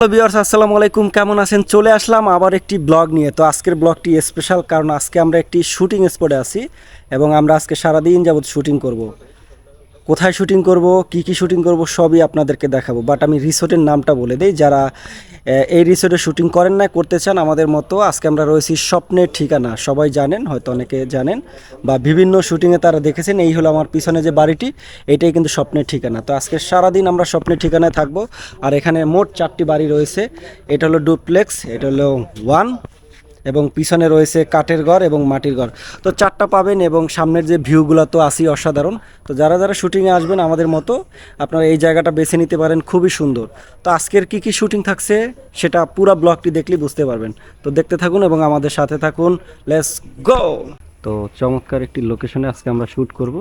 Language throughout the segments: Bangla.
হ্যালো বিয়ার্স আসসালামু আলাইকুম। কেমন আছেন? চলে আসলাম আবার একটি ব্লগ নিয়ে। তো আজকের ব্লগটি স্পেশাল কারণ আজকে আমরা একটি শুটিং স্পটে আছি এবং আমরা আজকে সারাদিন যাবত শুটিং করব। কোথায় শুটিং করব, কি কি শুটিং করব, সবই আপনাদেরকে দেখাবো। বাট আমি রিসোর্টের নামটা বলে দিই, যারা এই রিসোর্টে শুটিং করেন না, করতে চান, আমাদের মতো আজকে আমরা রয়েছি স্বপ্নের ঠিকানা। সবাই জানেন, হয়তো অনেকে জানেন, বা বিভিন্ন শুটিংয়ে তারা দেখেছেন, এই হলো আমার পিছনে যে বাড়িটি, এটাই কিন্তু স্বপ্নের ঠিকানা। তো আজকে সারাদিন আমরা স্বপ্নের ঠিকানায় থাকব, আর এখানে মোট চারটি বাড়ি রয়েছে, এটা হলো ডুপ্লেক্স, এটা হলো ওয়ান এবং পিছনে রয়েছে কাঠের ঘর এবং মাটির ঘর। তো চারটা পাবেন এবং সামনের যে ভিউগুলো তো আসি অসাধারণ। তো যারা যারা শুটিংয়ে আসবেন আমাদের মতো, আপনারা এই জায়গাটা বেছে নিতে পারেন, খুবই সুন্দর। তো আজকের কি কি শুটিং থাকছে সেটা পুরো ব্লগটি দেখলেই বুঝতে পারবেন। তো দেখতে থাকুন এবং আমাদের সাথে থাকুন। লেটস গো তো চমৎকার একটি লোকেশনে আজকে আমরা শ্যুট করব।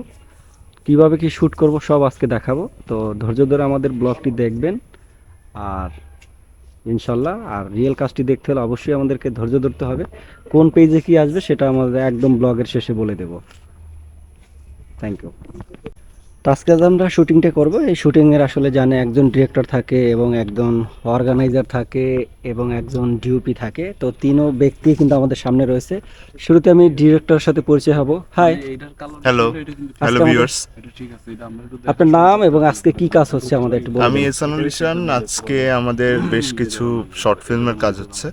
কীভাবে কি শ্যুট করব সব আজকে দেখাবো। তো ধৈর্য ধরে আমাদের ব্লগটি দেখবেন। আর ইনশাল্লাহ। আর রিয়েল কাজটি দেখতে হলে অবশ্যই আমাদেরকে ধৈর্য ধরতে হবে। কোন পেজে কি আসবে সেটা আমাদের একদম ব্লগের শেষে বলে দেব। থ্যাংক ইউ তো আজকে আমরা শুটিংটা করব এই শুটিংয়ের আসলে জানে একজন ডিরেক্টর থাকে এবং একজন অর্গানাইজার থাকে এবং একজন ডিউপি থাকে। তো তিনও ব্যক্তি কিন্তু আমাদের সামনে রয়েছে। শুরুতে আমি ডিরেক্টরের সাথে পরিচয় হব। হাই হ্যালো হ্যালো ভিউয়ার্স আপনার নাম এবং আজকে কি কাজ হচ্ছে আমাদের একটু আমি এসানুল ইসান আজকে আমাদের বেশ কিছু শর্ট ফিল্মের কাজ হচ্ছে।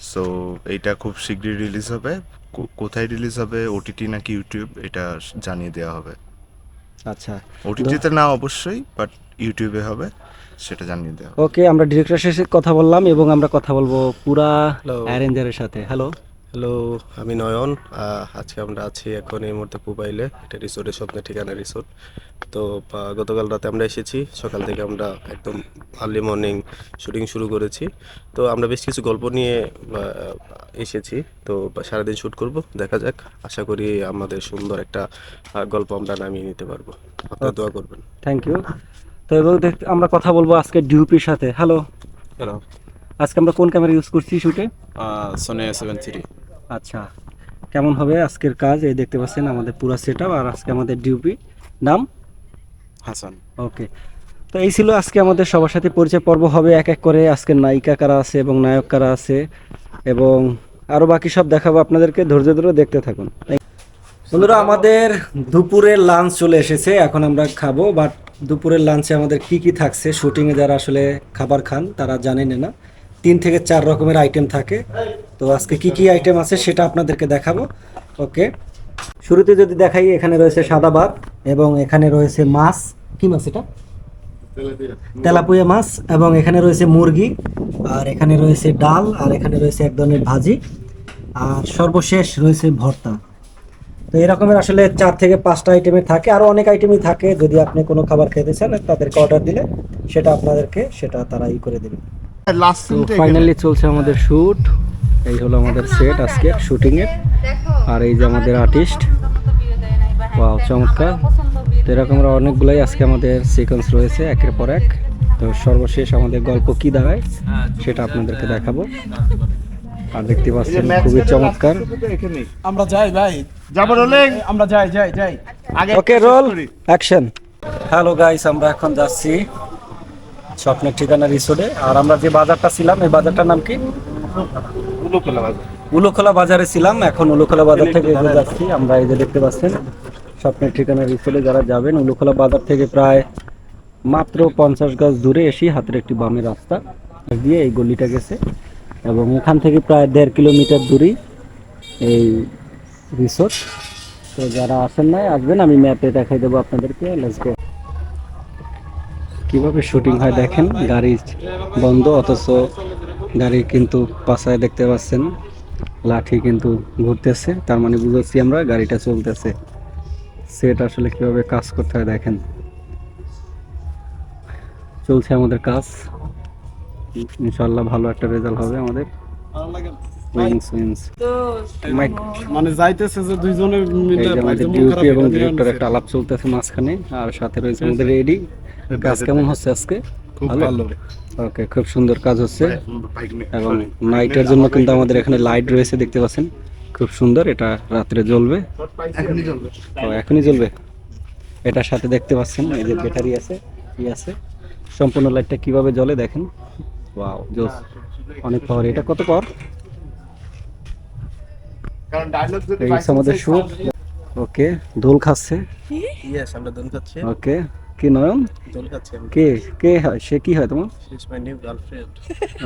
সো এইটা খুব শীঘ্রই রিলিজ হবে। কো- কোথায় রিলিজ হবে? ওটিটি নাকি ইউটিউব এটা জানিয়ে দেওয়া হবে। আচ্ছা। ওটিটিতে না অবশ্যই বাট ইউটিউবে হবে সেটা জানিয়ে দেওয়া ওকে আমরা ডিরেক্টরের সাথে কথা বললাম এবং আমরা কথা বলব পুরা অ্যারেঞ্জারের সাথে। হ্যালো হ্যালো আমি নয়ন। আজকে আমরা আছি এখন এই মুহূর্তে পুবাইলে এটা রিসোর্টের স্বপ্নের ঠিকানা রিসোর্ট তো গতকাল রাতে আমরা এসেছি সকাল থেকে আমরা একদম আর্লি মর্নিং শুটিং শুরু করেছি। তো আমরা বেশ কিছু গল্প নিয়ে এসেছি। তো সারাদিন শ্যুট করব দেখা যাক। আশা করি আমাদের সুন্দর একটা গল্প আমরা নামিয়ে নিতে পারব। আপনারা দোয়া করবেন। থ্যাংক ইউ তো এবং দেখ- আমরা কথা বলব আজকে ডিউপির সাথে। হ্যালো হ্যালো আজকে আমরা কোন ক্যামেরা ইউজ করছি শুটে সোনি সেভেন থ্রি আচ্ছা কেমন হবে আজকের কাজ? এই দেখতে পাচ্ছেন আমাদের পুরো সেট আর আজকে আমাদের ডিউপি নাম হাসান। ওকে তো এই ছিল আজকে আমাদের সবার সাথে পরিচয় পর্ব। হবে এক এক করে আজকে নায়িকা কারা আছে এবং নায়ক কারা আছে এবং আরও বাকি সব দেখাবো আপনাদেরকে। ধৈর্য ধরে দেখতে থাকুন। বন্ধুরা আমাদের দুপুরের লাঞ্চ চলে এসেছে। এখন আমরা খাব বাট দুপুরের লাঞ্চে আমাদের কি কি থাকছে? শুটিংয়ে যারা আসলে খাবার খান তারা জানেন না। তিন থেকে চার রকমের আইটেম থাকে। তো আজকে কি কি আইটেম আছে সেটা আপনাদেরকে দেখাবো। ওকে শুরুতে যদি দেখাই, এখানে রয়েছে সাদা ভাত এবং এখানে রয়েছে মাছ। কি মাছ এটা? তেলাপুয়া মাছ এবং এখানে রয়েছে মুরগি, আর এখানে রয়েছে ডাল, আর এখানে রয়েছে এক ধরনের ভাজি, আর সর্বশেষ রয়েছে ভর্তা। তো এরকমের আসলে চার থেকে পাঁচটা আইটেমের থাকে। আরও অনেক আইটেমই থাকে। যদি আপনি কোনো খাবার খেতে চান, তাদেরকে অর্ডার দিলে সেটা আপনাদেরকে সেটা তারা ই করে দেবে। ফাইনালি চলছে আমাদের শ্যুট এই হলো আমাদের সেট আজকে শুটিংয়ের আর এই যে আমাদের আর্টিস্ট ওয়াও চমৎকার। তো এরকম অনেকগুলাই আজকে আমাদের সিকোয়েন্স রয়েছে একের পর এক। তো সর্বশেষ আমাদের গল্প কি দাঁড়ায় সেটা আপনাদেরকে দেখাবো। আর দেখতে পাচ্ছেন খুবই চমৎকার। আমরা যাই ভাই। যাব রোলে আমরা যাই যাই যাই। Okay roll action hello guys আমরা এখন যাচ্ছি। স্বপ্নের ঠিকানা রিসোর্টে। আর আমরা যে বাজারটা ছিলাম এই বাজারটার নাম কি? উলুখোলা বাজারে। ছিলাম এখন উলুখোলা বাজার থেকে এগিয়ে যাচ্ছি। আমরা এই যে দেখতে পাচ্ছেন স্বপ্নের ঠিকানা রিসোর্টে যারা যাবেন উলুখোলা বাজার থেকে প্রায় মাত্র পঞ্চাশ গজ দূরে এসে হাতের একটি বামে রাস্তা দিয়ে এই গলিটা গেছে। এবং এখান থেকে প্রায় দেড় কিলোমিটার দূরেই এই রিসোর্ট। তো যারা আসেন নাই আসবেন আমি ম্যাপে দেখাই দেবো আপনাদেরকে। লেটস গো কীভাবে শুটিং হয় দেখেন? গাড়ি বন্ধ অথচ গাড়ি কিন্তু পাশায় দেখতে পাচ্ছেন লাঠি কিন্তু ঘুরতেছে তার মানে বুঝাচ্ছি আমরা গাড়িটা চলতেছে। সেট আসলে কীভাবে কাজ করতে হয় দেখেন। চলছে আমাদের কাজ। ইনশাল্লাহ ভালো একটা রেজাল্ট হবে আমাদের। মানে যাইতেছে যে দুইজনে মিলে আমাদের ডিউটি এবং ডিরেক্টর একটা আলাপ চলতেছে মাঝখানে আর সাথে রয়েছে আমাদের রেডি কাজ কেমন হচ্ছে আজকে? খুব ভালো? ওকে খুব সুন্দর কাজ হচ্ছে। এবং নাইটের জন্য কিন্তু আমাদের এখানে লাইট রয়েছে দেখতে পাচ্ছেন? খুব সুন্দর এটা রাত্রে জ্বলবে। ও এখনই জ্বলবে? এটার সাথে দেখতে পাচ্ছেন এই যে ব্যাটারি আছে কি আছে? সম্পূর্ণ লাইটটা কীভাবে জ্বলে দেখেন? ওয়াও জোস। অনেক পাওয়ার এটা কত পাওয়ার কারণ ডায়লগ যদি এই আমাদের শুট ওকে দোল খাচ্ছে। ইয়েস আমরা দোল খাচ্ছি। ওকে কি নয়ন? কে? কে হয়? সে কি হয় তোমার?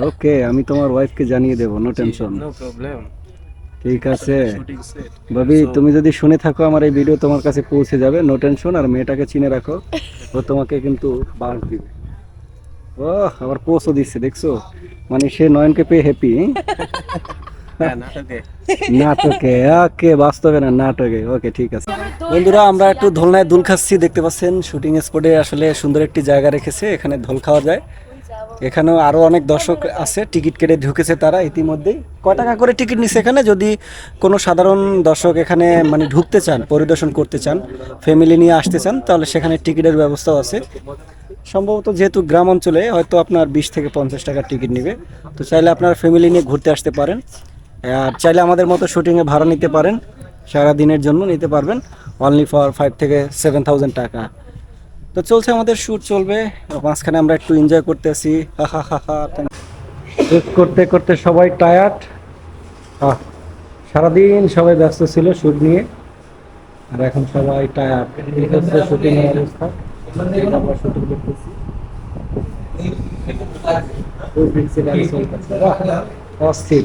ওকে আমি তোমার ওয়াইফকে জানিয়ে দেবো নো টেনশন ঠিক আছে। ভাবি তুমি যদি শুনে থাকো আমার এই ভিডিও তোমার কাছে পৌঁছে যাবে নো টেনশন আর মেয়েটাকে চিনে রাখো ও তোমাকে কিন্তু বাস দিবে। ও আবার পোস্টও দিচ্ছে দেখছ? মানে সে নয়নকে পেয়ে হ্যাপি হ্যাঁ নাটকে। নাটকে ওকে বাস্তবে না, নাটকে। ওকে, ঠিক আছে। বন্ধুরা, আমরা একটু ধোলনায় দুল খাচ্ছি, দেখতে পাচ্ছেন। শুটিং স্পটে আসলে সুন্দর একটি জায়গা রেখেছে, এখানে ধোল খাওয়া যায়। এখানেও আরও অনেক দর্শক আছে, টিকিট কেটে ঢুকেছে তারা ইতিমধ্যেই। কয় টাকা করে টিকিট নিচ্ছে এখানে? যদি কোনো সাধারণ দর্শক এখানে মানে ঢুকতে চান, পরিদর্শন করতে চান, ফ্যামিলি নিয়ে আসতে চান, তাহলে সেখানে টিকিটের ব্যবস্থাও আছে। সম্ভবত যেহেতু গ্রাম অঞ্চলে, হয়তো আপনার বিশ থেকে পঞ্চাশ টাকার টিকিট নেবে। তো চাইলে আপনার ফ্যামিলি নিয়ে ঘুরতে আসতে পারেন। আর চাইলে আমাদের মতো শুটিংয়ে ভাড়া নিতে পারেন। সারা দিনের জন্য নিতে পারবেন। অনলি ফর ফাইভ থেকে সেভেন থাউজেন্ড টাকা। তো চলছে আমাদের শ্যুট চলবে। মাঝখানে আমরা একটু এনজয় করতেছি। হা হা হা শ্যুট করতে করতে সবাই টায়ার্ড সারাদিন সবাই ব্যস্ত ছিল শ্যুট নিয়ে। আর এখন সবাই টায়ার্ড শুটিং এর অবস্থা। অস্থির।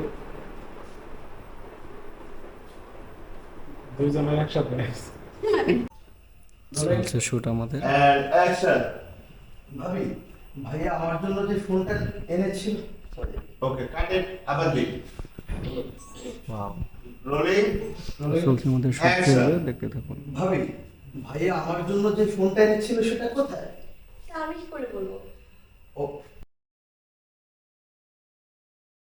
দুইজনের একসাথে চলছে শ্যুট আমাদের। অ্যাকশন ভাবি ভাইয়া আমার জন্য যে ফোনটা এনেছিল ওকে কাট ইট আবার দিই রোলিং চলছে আমাদের চলবে দেখতে থাকুন। ভাবি ভাইয়া আমার জন্য যে ফোনটা এনেছিল সেটা কোথায়? আমি কি করে বলব?